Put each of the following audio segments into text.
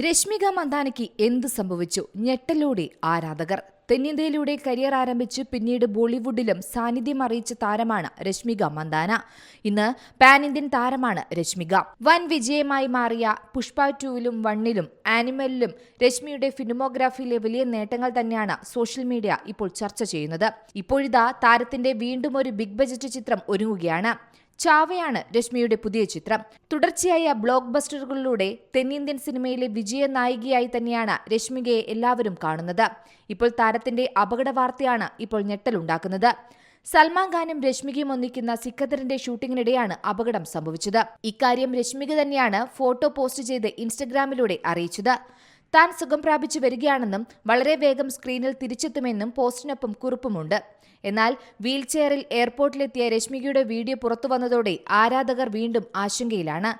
രശ്മിക മന്ദാനയ്ക്ക് എന്ത് സംഭവിച്ചു? ഞെട്ടലോടെ ആരാധകർ. തെന്നിന്ത്യയിലൂടെ കരിയർ ആരംഭിച്ച് പിന്നീട് ബോളിവുഡിലും സാന്നിധ്യം അറിയിച്ച താരമാണ് രശ്മിക മന്ദാന ഇന്ന് പാൻ ഇന്ത്യൻ താരമാണ് രശ്മിക. വൻ വിജയമായി മാറിയ പുഷ്പ ടൂവിലും വണ്ണിലും ആനിമലിലും രശ്മിയുടെ ഫിലിമോഗ്രാഫിയിലെ വലിയ നേട്ടങ്ങൾ തന്നെയാണ് സോഷ്യൽ മീഡിയ ഇപ്പോൾ ചർച്ച ചെയ്യുന്നത്. ഇപ്പോഴിതാ താരത്തിന്റെ വീണ്ടും ഒരു ബിഗ് ബജറ്റ് ചിത്രം ഒരുങ്ങുകയാണ്. ചാവയാണ് രശ്മിയുടെ പുതിയ ചിത്രം. തുടർച്ചയായ ബ്ലോക്ക് ബസ്റ്ററുകളിലൂടെ തെന്നിന്ത്യൻ സിനിമയിലെ വിജയ നായികയായി തന്നെയാണ് രശ്മികയെ എല്ലാവരും കാണുന്നത്. ഇപ്പോൾ താരത്തിന്റെ അപകട വാർത്തയാണ് ഇപ്പോൾ ഞെട്ടലുണ്ടാക്കുന്നത്. സൽമാൻ ഖാനും രശ്മികയും ഒന്നിക്കുന്ന സിക്കന്ദറിന്റെ ഷൂട്ടിങ്ങിനിടെയാണ് അപകടം സംഭവിച്ചത്. ഇക്കാര്യം രശ്മിക തന്നെയാണ് ഫോട്ടോ പോസ്റ്റ് ചെയ്ത് ഇൻസ്റ്റഗ്രാമിലൂടെ അറിയിച്ചത്. താൻ സുഖം പ്രാപിച്ചു വരികയാണെന്നും വളരെ വേഗം സ്ക്രീനിൽ തിരിച്ചെത്തുമെന്നും പോസ്റ്റിനൊപ്പം കുറിപ്പുമുണ്ട്. എന്നാൽ വീൽചെയറിൽ എയർപോർട്ടിലെത്തിയ രശ്മികയുടെ വീഡിയോ പുറത്തു വന്നതോടെ ആരാധകർ വീണ്ടും ആശങ്കയിലാണ്.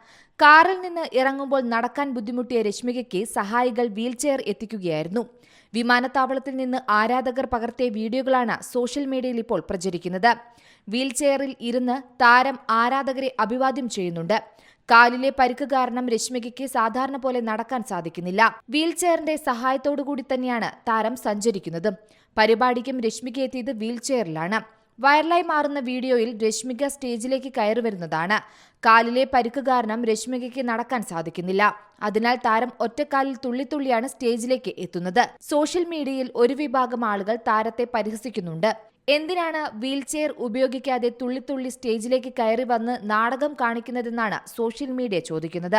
കാറിൽ നിന്ന് ഇറങ്ങുമ്പോൾ നടക്കാൻ ബുദ്ധിമുട്ടിയ രശ്മികയ്ക്ക് സഹായികൾ വീൽചെയർ എത്തിക്കുകയായിരുന്നു. വിമാനത്താവളത്തിൽ നിന്ന് ആരാധകർ പകർത്തിയ വീഡിയോകളാണ് സോഷ്യൽ മീഡിയയിൽ ഇപ്പോൾ പ്രചരിക്കുന്നത്. വീൽചെയറിൽ ഇരുന്ന് താരം ആരാധകരെ അഭിവാദ്യം ചെയ്യുന്നുണ്ട്. കാലിലെ പരിക്ക് കാരണം രശ്മികയ്ക്ക് സാധാരണ പോലെ നടക്കാൻ സാധിക്കുന്നില്ല. വീൽചെയറിന്റെ സഹായത്തോടുകൂടി തന്നെയാണ് താരം സഞ്ചരിക്കുന്നത്. പരിപാടിക്കും രശ്മിക എത്തിയത് വീൽചെയറിലാണ്. വൈറലായി മാറുന്ന വീഡിയോയിൽ രശ്മിക സ്റ്റേജിലേക്ക് കയറി വരുന്നതാണ്. കാലിലെ പരിക്ക് കാരണം രശ്മികയ്ക്ക് നടക്കാൻ സാധിക്കുന്നില്ല. അതിനാൽ താരം ഒറ്റക്കാലിൽ തുള്ളിത്തുള്ളിയാണ് സ്റ്റേജിലേക്ക് എത്തുന്നത്. സോഷ്യൽ മീഡിയയിൽ ഒരു വിഭാഗം ആളുകൾ താരത്തെ പരിഹസിക്കുന്നുണ്ട്. എന്തിനാണ് വീൽചെയർ ഉപയോഗിക്കാതെ തുള്ളിത്തുള്ളി സ്റ്റേജിലേക്ക് കയറി വന്ന് നാടകം കാണിക്കുന്നതെന്നാണ് സോഷ്യൽ മീഡിയ ചോദിക്കുന്നത്.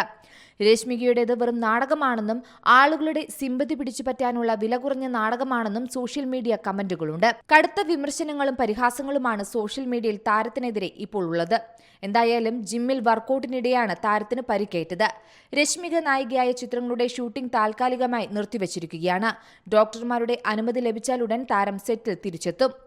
രശ്മികയുടേത് വെറും നാടകമാണെന്നും ആളുകളുടെ സിമ്പതി പിടിച്ചു പറ്റാനുള്ള വില കുറഞ്ഞ നാടകമാണെന്നും സോഷ്യൽ മീഡിയ കമന്റുകളുണ്ട്. കടുത്ത വിമർശനങ്ങളും പരിഹാസങ്ങളുമാണ് സോഷ്യൽ മീഡിയയിൽ താരത്തിനെതിരെ ഇപ്പോൾ ഉള്ളത്. എന്തായാലും ജിമ്മിൽ വർക്കൌട്ടിനിടെയാണ് താരത്തിന് പരിക്കേറ്റത്. രശ്മിക നായികയായ ചിത്രങ്ങളുടെ ഷൂട്ടിംഗ് താൽക്കാലികമായി നിർത്തിവച്ചിരിക്കുകയാണ്. ഡോക്ടർമാരുടെ അനുമതി ലഭിച്ചാലുടൻ താരം സെറ്റിൽ തിരിച്ചെത്തും.